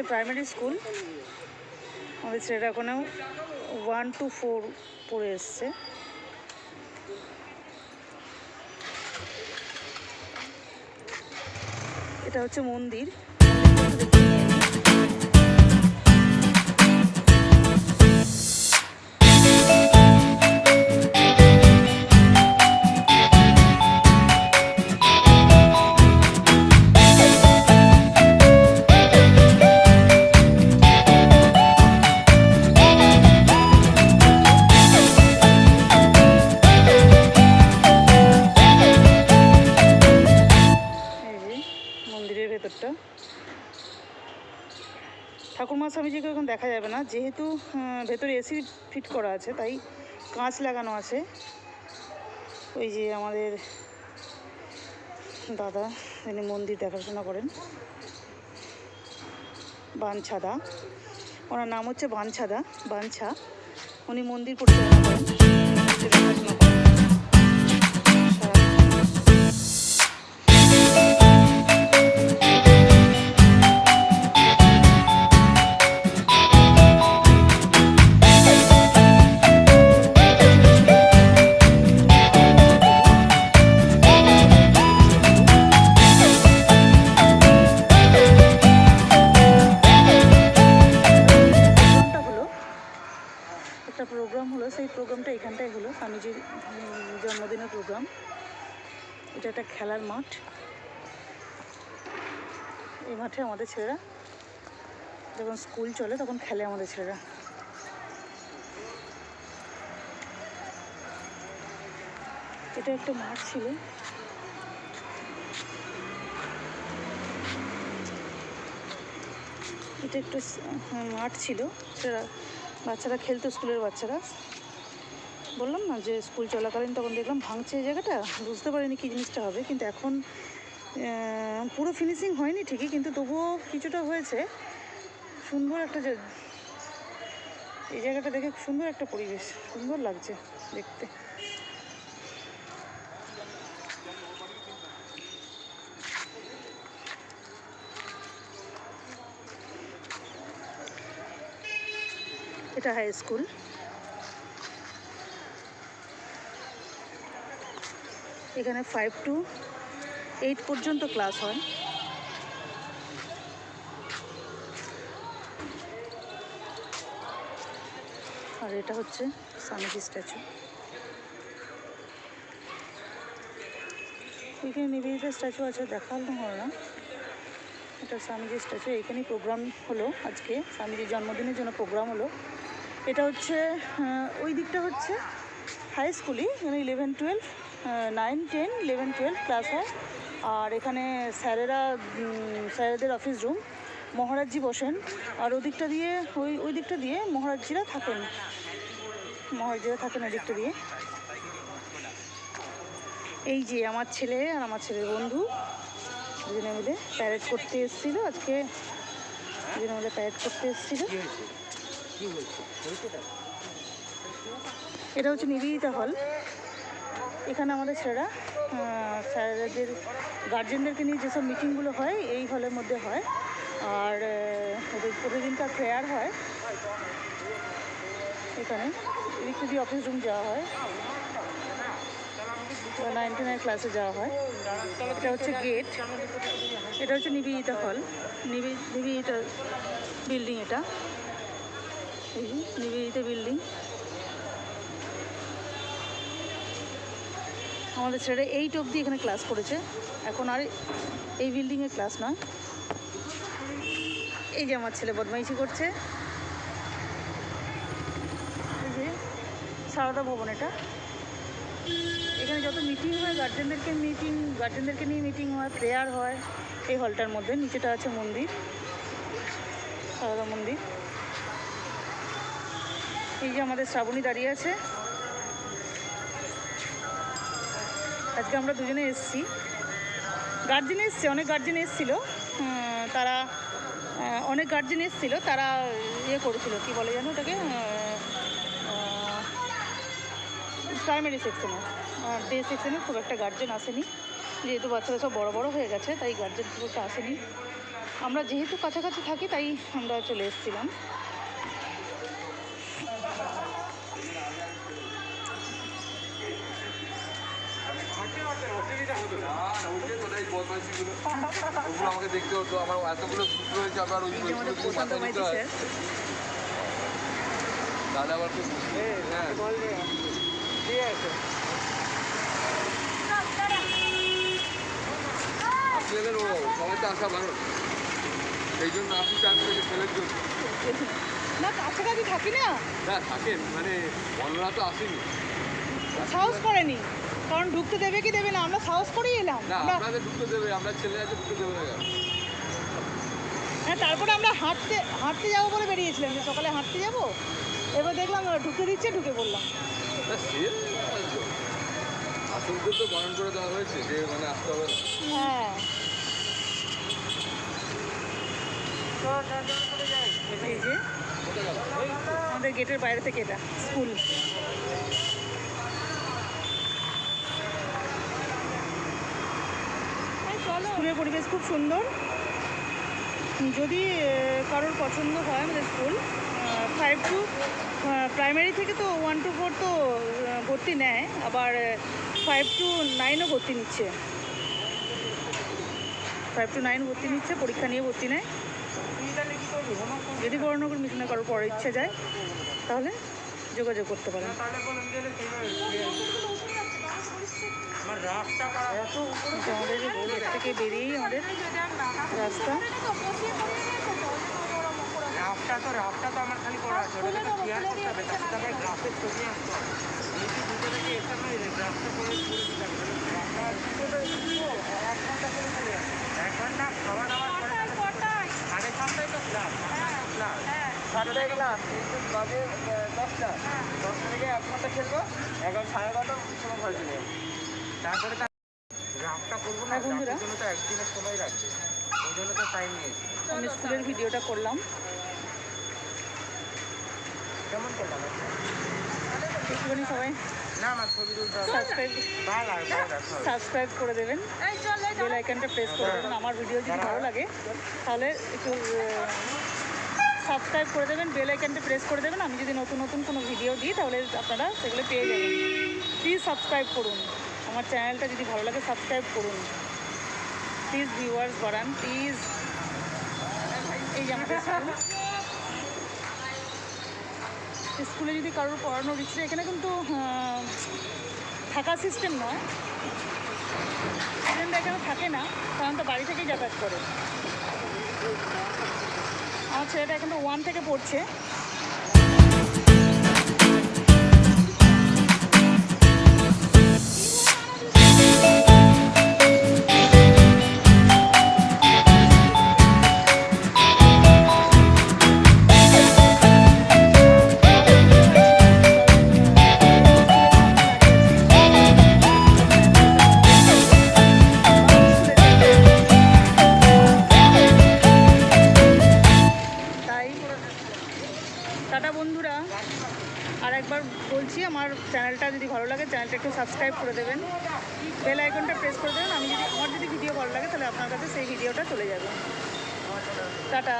হচ্ছে primary school আমাদের ছেলেরা এখনও ওয়ান টু ফোর পড়ে এসছে। এটা হচ্ছে মন্দির। ঠাকুরমা স্বামীজিকে এখন দেখা যাবে না। যেহেতু ভেতরে এসি ফিট করা আছে, তাই কাঁচ লাগানো আছে। ওই যে আমাদের দাদা তিনি মন্দির দেখাশোনা করেন বাঞ্ছাদা ওনার নাম হচ্ছে বাঞ্ছাদা বাঞ্ছা উনি মন্দির পরিচালনা করেন। সেই প্রোগ্রামটা এখানটায় হলো স্বামীজির জন্মদিনের প্রোগ্রাম। এটা একটা খেলার মাঠ। এই মাঠে আমাদের ছেলেরা যখন স্কুল চলে তখন খেলে আমাদের ছেলেরা। এটা একটা মাঠ ছিল। এটা একটা হ্যাঁ, মাঠ ছিল। সেটা বাচ্চারা খেলতো স্কুলের বাচ্চারা। বললাম না যে স্কুল চলাকালীন তখন দেখলাম ভাঙছে এই জায়গাটা, বুঝতে পারিনি কী জিনিসটা হবে, কিন্তু এখন পুরো ফিনিশিং হয়নি ঠিকই, কিন্তু তবুও কিছুটা হয়েছে। সুন্দর একটা এই জায়গাটা দেখে সুন্দর একটা পরিবেশ, সুন্দর লাগছে দেখতে। এটা হাই স্কুল এখানে ফাইভ টু এইট পর্যন্ত ক্লাস হয়। আর এটা হচ্ছে স্বামীজি স্ট্যাচু এখানে নিবেদিতা স্ট্যাচু আছে দেখানো হলো না। এটা স্বামীজি স্ট্যাচু এখানেই প্রোগ্রাম হলো আজকে। স্বামীজির জন্মদিনের জন্য প্রোগ্রাম হলো। এটা হচ্ছে ওই দিকটা হচ্ছে হাই স্কুলই মানে eleven twelve nine ten eleven twelve class হয়। আর এখানে স্যারেরা স্যারেদের অফিস রুম মহারাজজি বসেন। আর ওই দিকটা দিয়ে, ওই ওই দিকটা দিয়ে মহারাজজিরা থাকেন। মহারাজজিরা থাকেন ওই দিকটা দিয়ে। এই যে আমার ছেলে আর আমার ছেলের বন্ধু, দুজনে মিলে প্যারেড করতে এসেছিল। আজকে দুজনে মিলে প্যারেড করতে এসেছিল। এটা হচ্ছে নিবেদিতা হল। এখানে আমাদের ছেলেরা স্যারদের গার্জেনদেরকে নিয়ে যেসব মিটিংগুলো হয়, এই হলের মধ্যে হয়। আর ওদের প্রতিদিনকার প্রেয়ার হয়। এখানে। এদিক দিয়ে অফিস রুম যাওয়া হয়। নাইনটি নাইন ক্লাসে যাওয়া হয়। এটা হচ্ছে গেট এটা হচ্ছে নিবেদিতা হল। নিবেদিতা বিল্ডিং এটা। নিবেদিতা বিল্ডিং আমাদের ছেলে এইট অবধি এখানে ক্লাস করেছে। এখন আর এই বিল্ডিংয়ে ক্লাস নয় এই যে আমার ছেলে বদমাইশি করছে। এই যে সারদা ভবন এটা। এখানে যত মিটিং হয় গার্জেনদেরকে মিটিং গার্জেনদেরকে নিয়ে মিটিং হয় প্রেয়ার হয়, এই হলটার মধ্যে। নিচেটা আছে মন্দির, সারদা মন্দির। এই যে আমাদের শ্রাবণী দাঁড়িয়ে আছে। আজকে আমরা দুজনে এসেছি। গার্জেন এসছে, অনেক গার্জেন এসেছিল। তারা অনেক গার্জেন এসেছিল, তারা ইয়ে করেছিল, কি বলে জানো ওটাকে? প্রাইমারি সেকশনে ডে সেকশনে খুব একটা গার্জেন আসেনি। যেহেতু বাচ্চারা সব বড় বড় হয়ে গেছে, তাই গার্জেন খুব একটা আসেনি। আমরা যেহেতু কাছাকাছি থাকি, তাই আমরা চলে এসেছিলাম। আমাকে দেখতে হতো আমার এতগুলো সূত্র হয়েছে আবার ওই মাথায় নিতে হয়। স্যার আবার খুব ও সবাই তো আসা ভালো সেই জন্য ছেলের জন্য না কাছাকাছি থাকি না না থাকেন মানে অন্যরা তো আসেনি সাহস করেনি কারণ ঢুকতে দেবে কি দেবে না? আমরা সাহস করেই এলাম। না আপনাদের ঢুকতে দেবে আমরা ছেলে আছে ঢুকতে দেবে না হ্যাঁ তারপরে আমরা হাঁটতে হাঁটতে যাব বলে বেরিয়েছিলাম যে সকালে হাঁটতে যাব। এবার দেখলাম ঢুকতে দিচ্ছে ঢুকে পড়লাম। আসলকে তো বারণ করে দেওয়া হয়েছে যে মানে আসতে হবে হ্যাঁ। আমাদের গেটের বাইরে থেকে এটা স্কুল। স্কুলের পরিবেশ খুব সুন্দর। যদি কারোর পছন্দ হয় আমাদের স্কুল ফাইভ টু প্রাইমারি থেকে তো ওয়ান টু ফোর তো ভর্তি নেয়, আবার ফাইভ টু নাইনও ভর্তি নিচ্ছে। ফাইভ টু নাইন ভর্তি নিচ্ছে, পরীক্ষা নিয়ে ভর্তি নেয়। যদি বড়নগর মিশনে কারোর পড়ার ইচ্ছে যায়, তাহলে যোগাযোগ করতে পারেন। এটা আমাদের গেট থেকে বেরিয়েই আমাদের রাস্তা। রাফটা তো রাফটা তো আমার খালি করা আছে ওটাকে তো ক্লিয়ার করতে হবে? তার সাথে গ্রাফের ছবি আনতে হবে। এই দুটো থেকে আমি গ্রাফটা করে করে দিতে হবে গ্রাফটা এক ঘণ্টা করে চলে আসে। এক ঘণ্টা খাওয়া দাওয়ার পরে সাড়ে সাতটায় তো ক্লাস ক্লাস সাতটায় ক্লাস কিন্তু বাজে দশটা। দশটা থেকে এক ঘণ্টা খেলব এগারো সাড়ে এগারোটার সময় ঘরে চলে যাব তারপরে তার রাফটা করব না হ্যাঁ, বন্ধুরা। জন্য তো একদিনের সময় লাগবে। ওই জন্য তো টাইম নিয়েছি। আমি স্কুলের ভিডিওটা করলাম। কেমন করলাম একটুখানি সবাই সাবস্ক্রাইব করে দেবেন। বেল আইকনটা প্রেস করে দেবেন। আমার ভিডিও যদি ভালো লাগে তাহলে একটু সাবস্ক্রাইব করে দেবেন বেল আইকনটা প্রেস করে দেবেন। আমি যদি নতুন নতুন কোনো ভিডিও দিই তাহলে আপনারা সেগুলো পেয়ে যাবেন। প্লিজ সাবস্ক্রাইব করুন। আমার চ্যানেলটা যদি ভালো লাগে সাবস্ক্রাইব করুন। প্লিজ ভিউয়ার্স বাড়ান প্লিজ এই যে আমাদের স্কুল যদি কারোর পড়ানোর ইচ্ছে, এখানে কিন্তু থাকা সিস্টেম নয়। স্টুডেন্ট এখানে থাকে না, কারণ তো বাড়ি থেকেই যাতায়াত করে। আমার ছেলেটা এখন ওয়ান থেকে পড়ছে। টাটা বন্ধুরা। আর একবার বলছি, আমার চ্যানেলটা যদি ভালো লাগে, চ্যানেলটা একটু সাবস্ক্রাইব করে দেবেন। বেল আইকনটা প্রেস করে দেবেন। আমি যদি, আমার যদি ভিডিও ভালো লাগে, তাহলে আপনার কাছে সেই ভিডিওটা চলে যাবে। টাটা।